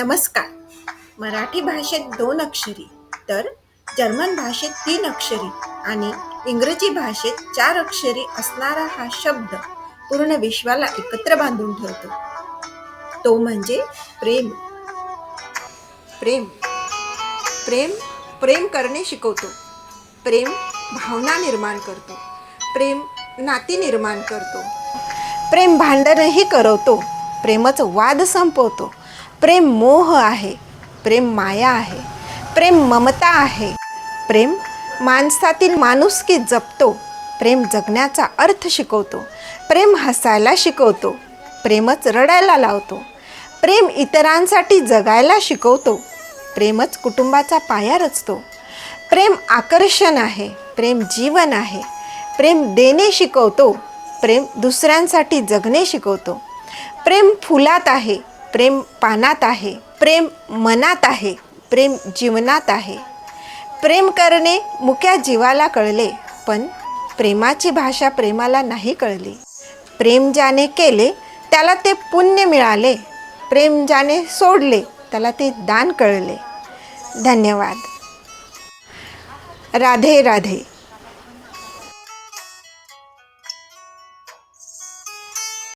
नमस्कार. मराठी भाषेत दोन अक्षरी तर जर्मन भाषेत तीन अक्षरी आणि इंग्रजी भाषेत चार अक्षरी असणारा हा शब्द पूर्ण विश्वाला एकत्र बांधून ठेवतो. तो म्हणजे प्रेम. प्रेम. प्रेम प्रेम करणे शिकवतो. प्रेम भावना निर्माण करतो. प्रेम नाती निर्माण करतो. प्रेम भांडणही करवतो. प्रेमच वाद संपवतो. प्रेम मोह आहे प्रेम माया आहे प्रेम ममता आहे. प्रेम माणसातील माणुसकी जपतो प्रेम जगण्याचा अर्थ शिकवतो प्रेम हसायला शिकवतो प्रेमच रडायला लावतो प्रेम इतरांसाठी जगायला शिकवतो प्रेमच कुटुंबाचा पाया रचतो. प्रेम आकर्षण आहे प्रेम जीवन आहे प्रेम देणे शिकवतो प्रेम दुसऱ्यांसाठी जगणे शिकवतो. प्रेम फुलात आहे प्रेम पानात आहे प्रेम मनात आहे प्रेम जीवनात आहे. प्रेम करणे मुक्या जीवाला कळले पण प्रेमाची भाषा प्रेमाला नाही कळली. प्रेम ज्याने केले त्याला ते पुण्य मिळाले. प्रेम ज्याने सोडले त्याला ते दान कळले. धन्यवाद. राधे राधे.